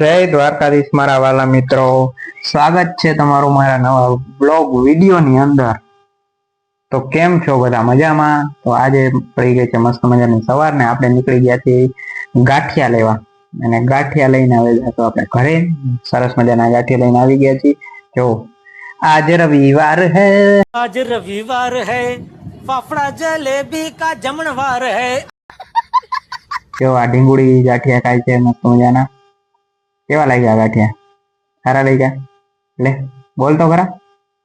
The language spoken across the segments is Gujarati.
જય દ્વારકાધીશ મારા વાલા મિત્રો. સ્વાગત છે તમારું મારા નવા બ્લોગ વિડીયોની અંદર. તો કેમ છો બધા? મજામાં? તો આજે પડી ગઈ છે મસ્ત મજાની સવારને આપણે નીકળી ગયા છીએ ગાંઠિયા લેવા. અને ગાંઠિયા લઈને આવે તો આપણે ઘરે. સરસ મજાના ગાંઠિયા લઈને આવી ગયા છીએ. જો આજ રવિવાર હે. આજ રવિવાર હે. ફાફડા જલેબી કા જમણવાર હે. જો આ ઢીંગુડી ગાંઠિયા ખાય છે મસ્ત મજાના. કેવા લાગ્યા ગાંઠિયા સારા લાગ્યા? લે બોલ તો ખરા.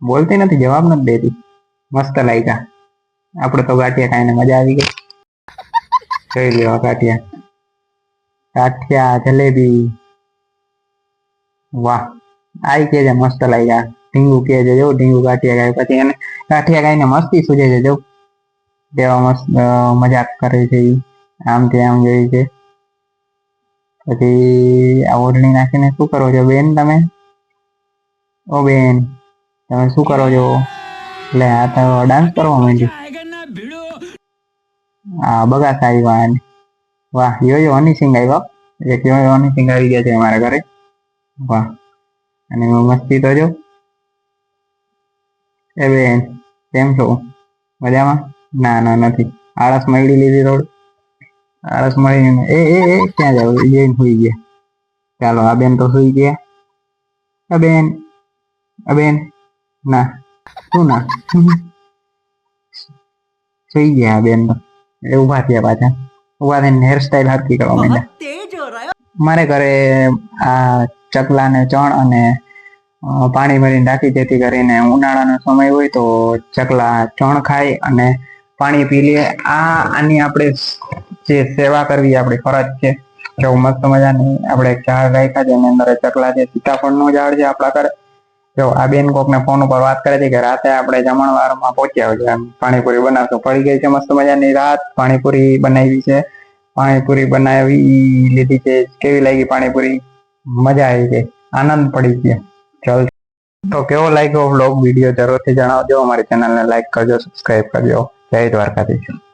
બોલતી નથી જવાબ નથી દેતી. મસ્ત લાગ્યા. આપણે તો ગાંઠિયા ખાઈને મજા આવી ગઈ. જોઈ લ્યો આ ગાંઠિયા. ગાંઠિયા જલેબી. વાહ આઈ કે છે મસ્ત લાગ્યા. ઢીંગુ કે છે જો ઢીંગુ ગાંઠિયા ખાય. પછી એને ગાંઠિયા ખાઈને મસ્તી સૂજે છે જો. કેવા મસ્ત અ, મજાક કરે છે ઈ. આમ થી આમ જોઈ છે. પછી આ ઓઢણી નાખીને શું કરો છો બેન તમે? ઓ બેન, તમે શું કરો છો? એટલે આ તો ડાન્સ કરવા માંડ્યું. હા બગા સાઈ વાન વાહ યો હની સિંગ આવ્યો. એક યો યો હની સિંગ આવી ગયા છે અમારા ઘરે. વાહ, અને હું મસ્તી તો જો. એ બેન, કેમ છો? મજામાં? ના ના, નથી. આળસ મળી લીધી થોડું. આળસ મારીને એ એ એ ક્યાં જાવ? બેન સુઈ ગયા. ચાલો આ બેન તો સુઈ ગયા. આ બેન આ બેન ના શું ના? સુઈ ગયા આ બેન તો. એ ઊભા થયા પાછા. ઊભા થઈને હેર હેરસ્ટાઈલ હરકી કરવા માંડ્યા. મારે ઘરે આ ચકલાને ચણ અને પાણી ભરીને રાખી જેથી કરીને ઉનાળાનો સમય હોય તો ચકલા ચણ ખાય અને પાણી પી લે આ આની આપણે જે સેવા કરવી આપણી ફરજ છે. જો મસ્ત મજાની આપણે ઝાડ રાખ્યા છે, એની અંદર ચકલા છે, સીતાફળનું ઝાડ છે આપણા ઘરે. જો આ બેન કોકને ફોન ઉપર વાત કરે છે કે રાતે આપણે જમણવારમાં પહોંચ્યા છે આમ પાણીપુરી બનાવશું. પડી ગઈ છે મસ્ત મજાની રાત, પાણીપુરી બનાવી છે. પાણીપુરી બનાવી લીધી છે. કેવી લાગી પાણીપુરી? મજા આવી ગઈ. આનંદ પડી ગયો. ચલ. તો કેવો લાગ્યો વ્લોગ વીડિયો જરૂરથી જણાવજો. અમારી ચેનલને લાઈક કરજો સબસ્ક્રાઈબ કરજો. જય દ્વારકાધીશ.